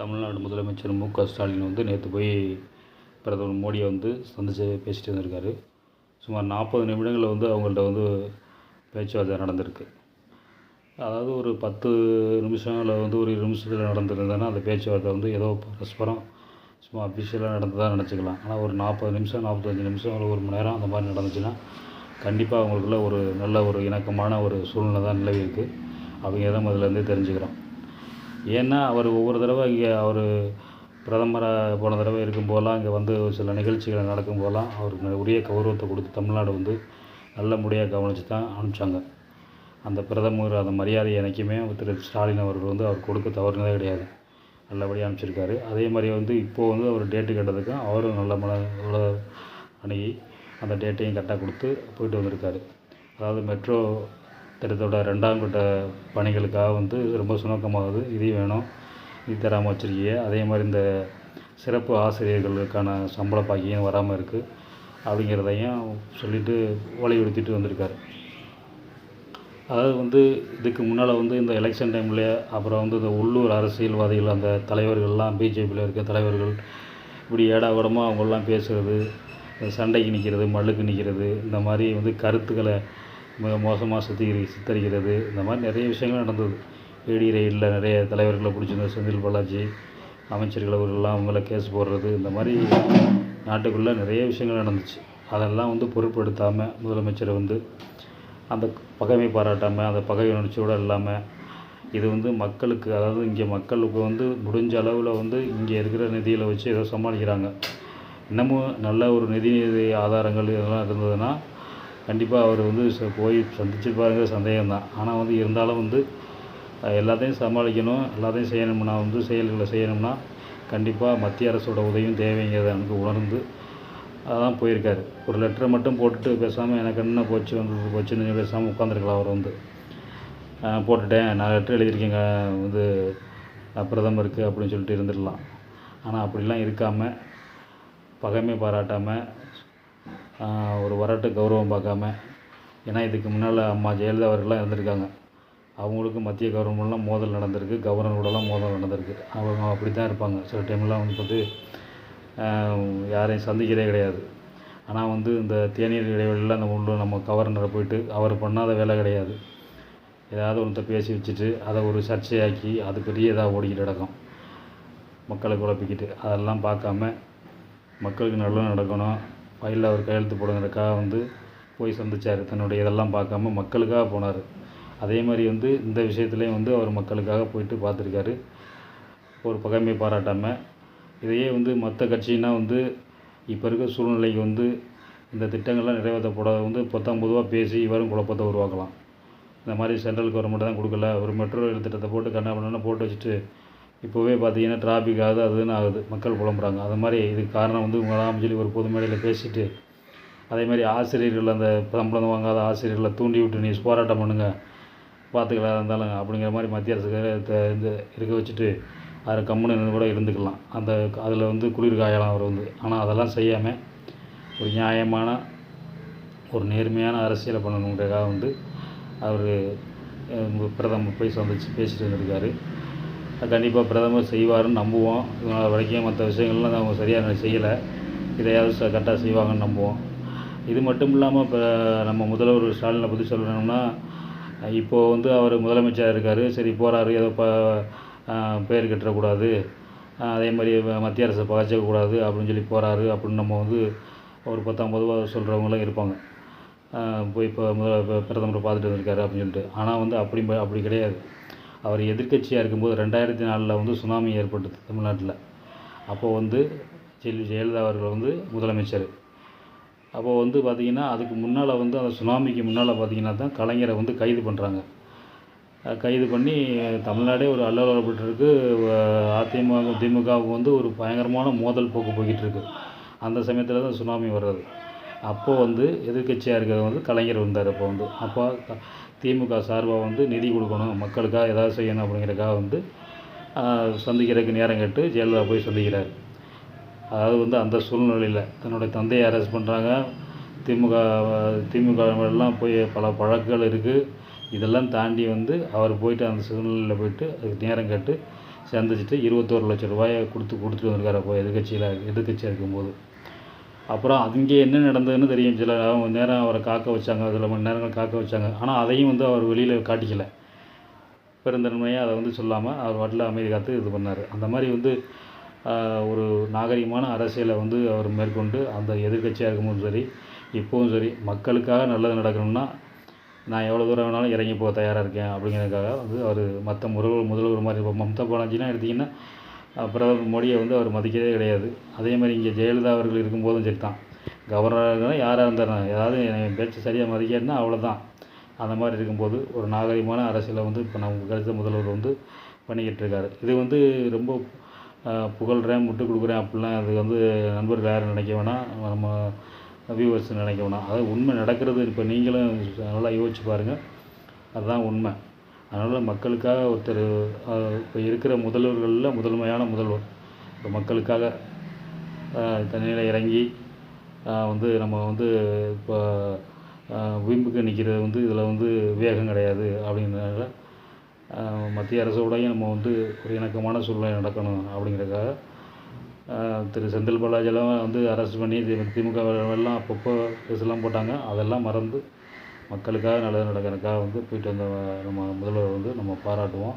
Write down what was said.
தமிழ்நாடு முதலமைச்சர் மு க ஸ்டாலின் வந்து நேற்று போய் பிரதமர் மோடியை வந்து சந்தித்து பேசிட்டு வந்திருக்காரு. சுமார் நாற்பது நிமிடங்களில் வந்து அவங்கள்ட்ட வந்து பேச்சுவார்த்தை நடந்திருக்கு. அதாவது ஒரு பத்து நிமிஷம் இல்லை வந்து ஒரு இருபது நிமிஷத்தில் நடந்திருந்ததுன்னா அந்த பேச்சுவார்த்தை வந்து ஏதோ பரஸ்பரம் சும்மா அஃபிஷியலாக நடந்ததாக நினச்சிக்கலாம். ஆனால் ஒரு நாற்பது நிமிஷம் நாற்பத்தஞ்சு நிமிஷம் இல்லை ஒரு மணி நேரம் அந்த மாதிரி நடந்துச்சுன்னா கண்டிப்பாக அவங்களுக்குள்ள ஒரு நல்ல ஒரு இணக்கமான ஒரு சூழ்நிலை தான் நிலவி இருக்குது அவங்க தான் முதல்லேருந்தே தெரிஞ்சுக்கிறோம். ஏன்னா அவர் ஒவ்வொரு தடவை இங்கே அவர் பிரதமராக போன தடவை இருக்கும்போதெல்லாம் இங்கே வந்து சில நிகழ்ச்சிகள் நடக்கும் போதெல்லாம் அவருக்கு உரிய கௌரவத்தை கொடுத்து தமிழ்நாடு வந்து நல்ல முறையாக கவனித்து தான் அனுப்பிச்சாங்க. அந்த பிரதமர் அந்த மரியாதை என்றைக்குமே திரு ஸ்டாலின் அவர்கள் வந்து அவர் கொடுக்க தவறுனதே கிடையாது. நல்லபடியாக அனுப்பிச்சிருக்காரு. அதே மாதிரி வந்து இப்போது வந்து அவர் டேட்டு கேட்டதுக்கும் அவரும் நல்ல மன அணுகி அந்த டேட்டையும் கரெக்டாக கொடுத்து போயிட்டு வந்திருக்காரு. அதாவது மெட்ரோ திட்டத்தோட ரெண்டாம் கட்ட பணிகளுக்காக வந்து ரொம்ப சுணக்கமாகுது. இதையும் வேணும். இது தராமல் வச்சுருக்கீங்க அதே மாதிரி இந்த சிறப்பு ஆசிரியர்களுக்கான சம்பள பாக்கியம் வராமல் இருக்குது அப்படிங்கிறதையும் சொல்லிட்டு வலியுறுத்திட்டு வந்திருக்காரு. அதாவது வந்து இதுக்கு முன்னால் வந்து இந்த எலெக்ஷன் டைமில் அப்புறம் வந்து இந்த உள்ளூர் அரசியல்வாதிகள் அந்த தலைவர்கள்லாம் பிஜேபியில் இருக்க தலைவர்கள் இப்படி ஏடாகூடமாக அவங்களாம் பேசுகிறது சண்டைக்கு நிற்கிறது மல்லுக்கு நிற்கிறது இந்த மாதிரி வந்து கருத்துக்களை மிக மோசமாக சுத்திகரி சித்தரிக்கிறது. இந்த மாதிரி நிறைய விஷயங்கள் நடந்தது. ஏடி ரெயிலில் நிறைய தலைவர்களை பிடிச்சிருந்த செந்தில் பாலாஜி அமைச்சர்கள் அவர்கள்லாம் அவங்கள கேஸ் போடுறது இந்த மாதிரி நாட்டுக்குள்ளே நிறைய விஷயங்கள் நடந்துச்சு. அதெல்லாம் வந்து பொருட்படுத்தாமல் முதலமைச்சர் வந்து அந்த பகைமை பாராட்டாமல் அந்த பகை உணர்ச்சியோடு இல்லாமல் இது வந்து மக்களுக்கு அதாவது இங்கே மக்களுக்கு வந்து முடிஞ்ச அளவில் வந்து இங்கே இருக்கிற நிதியில் வச்சு ஏதோ சமாளிக்கிறாங்க. இன்னமும் நல்ல ஒரு நிதி ஆதாரங்கள் இதெல்லாம் இருந்ததுன்னா கண்டிப்பாக அவர் வந்து ச- போய் சந்திச்சிருப்பாருங்கிற சந்தேகம் தான் ஆனால் வந்து இருந்தாலும் வந்து எல்லாத்தையும் சமாளிக்கணும் எல்லாத்தையும் செய்யணும்னா வந்து செயல்களை செய்யணும்னா கண்டிப்பாக மத்திய அரசோட உதவியும் தேவைங்கிறத எனக்கு உணர்ந்து அதான் போயிருக்காரு. ஒரு லெட்டரை மட்டும் போட்டுட்டு பேசாமல் எனக்கு என்ன போச்சு வந்தது போச்சுன்னு பேசாமல் உட்காந்துருக்கலாம் அவர் வந்து. போட்டுட்டேன். நான் லெட்டர் எழுதியிருக்கேங்க வந்து பிரதமருக்கு அப்படின்னு சொல்லிட்டு இருந்துடலாம். ஆனால் அப்படிலாம் இருக்காமல் பகைமை பாராட்டாமல் ஒரு வரட்டு கௌரவம் பார்க்காம ஏன்னா இதுக்கு முன்னால் அம்மா ஜெயலலிதா அவர்கள்லாம் இருந்திருக்காங்க. அவங்களுக்கும் மத்திய கவர்மெண்ட்லாம் மோதல் நடந்திருக்கு கவர்னரோடலாம் கூடலாம் மோதல் நடந்திருக்கு. அவங்க அப்படி தான் இருப்பாங்க. சில டைம்லாம் வந்து பார்த்து யாரையும் சந்திக்கிறதே கிடையாது. ஆனால் வந்து இந்த தேநீர் இடைவெளியில் அந்த உள்ள நம்ம கவர்னரை போயிட்டு அவர் பண்ணாத வேலை கிடையாது. ஏதாவது ஒன்றை பேசி வச்சுட்டு அதை ஒரு சர்ச்சையாக்கி அது பெரிய இதாக ஓடிக்கிட்டு கிடக்கும். மக்களை குழப்பிக்கிட்டு அதெல்லாம் பார்க்காம மக்களுக்கு நல்லது நடக்கணும். ஃபைலில் அவர் கையெழுத்து போடுங்கிறதுக்காக வந்து போய் சந்திச்சார். தன்னுடைய இதெல்லாம் பார்க்காம மக்களுக்காக போனார். அதே மாதிரி வந்து இந்த விஷயத்துலேயும் வந்து அவர் மக்களுக்காக போயிட்டு பார்த்துருக்காரு. ஒரு பகைமை பாராட்டாமல் இதையே வந்து மற்ற கட்சினால் வந்து இப்போ இருக்க சூழ்நிலைக்கு வந்து இந்த திட்டங்கள்லாம் நிறைவேற்றப்படாத வந்து பொத்தாம் பொதுவாக பேசி இவரும் குழப்பத்தை உருவாக்கலாம். இந்த மாதிரி சென்ட்ரல் கவர்மெண்ட் தான் கொடுக்கல. ஒரு மெட்ரோ ரயில் திட்டத்தை போட்டு கண்ணா பண்ணா போட்டு வச்சுட்டு இப்போவே பார்த்தீங்கன்னா டிராஃபிக் ஆகுது அதுன்னு ஆகுது. மக்கள் புலம்புறாங்க. அது மாதிரி இதுக்கு காரணம் வந்து உங்களாம் சொல்லி ஒரு பொது மேடையில் பேசிட்டு அதே மாதிரி ஆசிரியர்கள் அந்த சம்பளம் வாங்காத ஆசிரியர்களை தூண்டி விட்டு நீ போராட்டம் பண்ணுங்க பார்த்துக்கலாம் இருந்தாலும் அப்படிங்கிற மாதிரி மத்திய அரசுக்கு இந்த இருக்க வச்சுட்டு அதில் கம்முன்னு கூட இருந்துக்கலாம். அந்த அதில் வந்து குளிர் காயலாம் அவர் வந்து. ஆனால் அதெல்லாம் செய்யாமல் ஒரு நியாயமான ஒரு நேர்மையான அரசியலை பண்ணணுங்கிறதுக்காக வந்து அவர் பிரதமர் போய் சந்திச்சு பேசிட்டு இருந்திருக்காரு கண்டிப்பாக பிரதமர் செய்வாருன்னு நம்புவோம். இதனால் வரைக்கும் மற்ற விஷயங்கள்லாம் அவங்க சரியாக செய்யலை. இதையாவது கரெக்டாக செய்வாங்கன்னு நம்புவோம். இது மட்டும் இல்லாமல் இப்போ நம்ம முதல்வர் ஸ்டாலினை பற்றி சொல்லணும்னா இப்போது வந்து அவர் முதலமைச்சராக இருக்கார். சரி போகிறாரு ஏதோ ப பெயர் கட்டுறக்கூடாது அதே மாதிரி மத்திய அரசை பகச்சிக்கக்கூடாது அப்படின்னு சொல்லி போகிறாரு அப்படின்னு நம்ம வந்து ஒரு பத்தாம் சொல்கிறவங்களாம் இருப்பாங்க. போய் இப்போ முதல் இப்போ பிரதமரை பார்த்துட்டு வந்திருக்காரு அப்படின்னு சொல்லிட்டு. ஆனால் வந்து அப்படி அப்படி கிடையாது. அவர் எதிர்க்கட்சியாக இருக்கும்போது ரெண்டாயிரத்தி நாலில் வந்து சுனாமி ஏற்பட்டது தமிழ்நாட்டில். அப்போது வந்து செல்வி ஜெயலலிதா அவர்கள் வந்து முதலமைச்சர். அப்போது வந்து பார்த்திங்கன்னா அதுக்கு முன்னால் வந்து அந்த சுனாமிக்கு முன்னால் பார்த்திங்கன்னா தான் கலைஞரை வந்து கைது பண்ணுறாங்க கைது பண்ணி தமிழ்நாடே ஒரு அல்லவலப்பட்டிருக்கு அதிமுக திமுகவுக்கு வந்து ஒரு பயங்கரமான மோதல் போக்கு போய்கிட்டு இருக்கு அந்த சமயத்தில் தான் சுனாமி வர்றது. அப்போது வந்து எதிர்க்கட்சியாக இருக்கிறது வந்து கலைஞர் வந்தார் அப்போ வந்து. அப்போ திமுக சார்பாக வந்து நிதி கொடுக்கணும். மக்களுக்காக ஏதாவது செய்யணும் அப்படிங்கிறதுக்காக வந்து சந்திக்கிறதுக்கு நேரம் கேட்டு ஜெயலலிதா போய் சந்திக்கிறார். அதாவது வந்து அந்த சூழ்நிலையில் தன்னுடைய தந்தையை அரெஸ்ட் பண்ணுறாங்க திமுக திமுக எல்லாம் போய் பல பழக்கங்கள் இருக்குது இதெல்லாம் தாண்டி வந்து அவர் போயிட்டு அந்த சூழ்நிலையில் போயிட்டு அதுக்கு நேரம் கேட்டு சந்திச்சிட்டு இருபத்தோரு லட்ச ரூபாயை கொடுத்து கொடுத்துட்டு வந்திருக்காரு அப்போ எதிர்கட்சியில் எதிர்கட்சியாக இருக்கும்போது. அப்புறம் அங்கே என்ன நடந்ததுன்னு தெரியும். சில நேரம் அவரை காக்க வச்சாங்க சில மணி நேரங்கள் காக்க வச்சாங்க. ஆனால் அதையும் வந்து அவர் வெளியில் காட்டிக்கல. பெருந்தன்மையாக அதை வந்து சொல்லாமல் அவர் வாட்டில் அமைதி காத்து இது பண்ணார். அந்த மாதிரி வந்து ஒரு நாகரிகமான அரசியலை வந்து அவர் மேற்கொண்டு அந்த எதிர்க்கட்சியாக இருக்கும்போதும் சரி இப்போவும் சரி மக்களுக்காக நல்லது நடக்கணும்னா நான் எவ்வளோ தூரம் வேணாலும் இறங்கி போக தயாராக இருக்கேன் அப்படிங்கிறதுக்காக வந்து அவர் மற்ற முதல்வர் முதல்வர் மாதிரி இப்போ மம்தா பானர்ஜிலாம் எடுத்திங்கன்னா பிரதமர் மோடியை வந்து அவர் மதிக்கவே கிடையாது. அதே மாதிரி இங்கே ஜெயலலிதா அவர்கள் இருக்கும்போதும் சரி தான் கவர்னராக யாராக இருந்தாலும் ஏதாவது என் பேச்சு சரியாக மதிக்கன்னா அவ்வளோதான் அந்த மாதிரி இருக்கும்போது ஒரு நாகரிகமான அரசியலை வந்து இப்போ நம்ம கருத்து முதல்வர் வந்து பண்ணிக்கிட்டு இருக்காரு. இது வந்து ரொம்ப புகழ்கிறேன் முட்டு கொடுக்குறேன் அப்படிலாம் அது வந்து நண்பர்கள் யாரும் நினைக்க வேணாம். நம்ம வியூவர்ஸ் நினைக்க வேணாம். அதாவது உண்மை நடக்கிறது இப்போ நீங்களும் நல்லா யோசிச்சு பாருங்கள் அதுதான் உண்மை. அதனால் மக்களுக்காக ஒருத்தர் இப்போ இருக்கிற முதல்வர்களில் முதன்மையான முதல்வர். இப்போ மக்களுக்காக தண்ணியில் இறங்கி வந்து நம்ம வந்து இப்போ அஹ், வீம்புக்கு நிற்கிறது வந்து இதில் வந்து விவேகம் கிடையாது அப்படிங்கிறனால மத்திய அரசோடையும் நம்ம வந்து ஒரு இணக்கமான சூழ்நிலை நடக்கணும் அப்படிங்கிறதுக்காக திரு செந்தில் பாலாஜியெல்லாம் வந்து அரெஸ்ட் பண்ணி தி- திமுக எல்லாம் அப்பப்போ கேஸ்லாம் போட்டாங்க. அதெல்லாம் மறந்து மக்களுக்காக நல்லது நடக்கிறதுக்காக வந்து போய்ட்டு வந்த நம்ம முதல்வர் வந்து நம்ம பாராட்டுவோம்.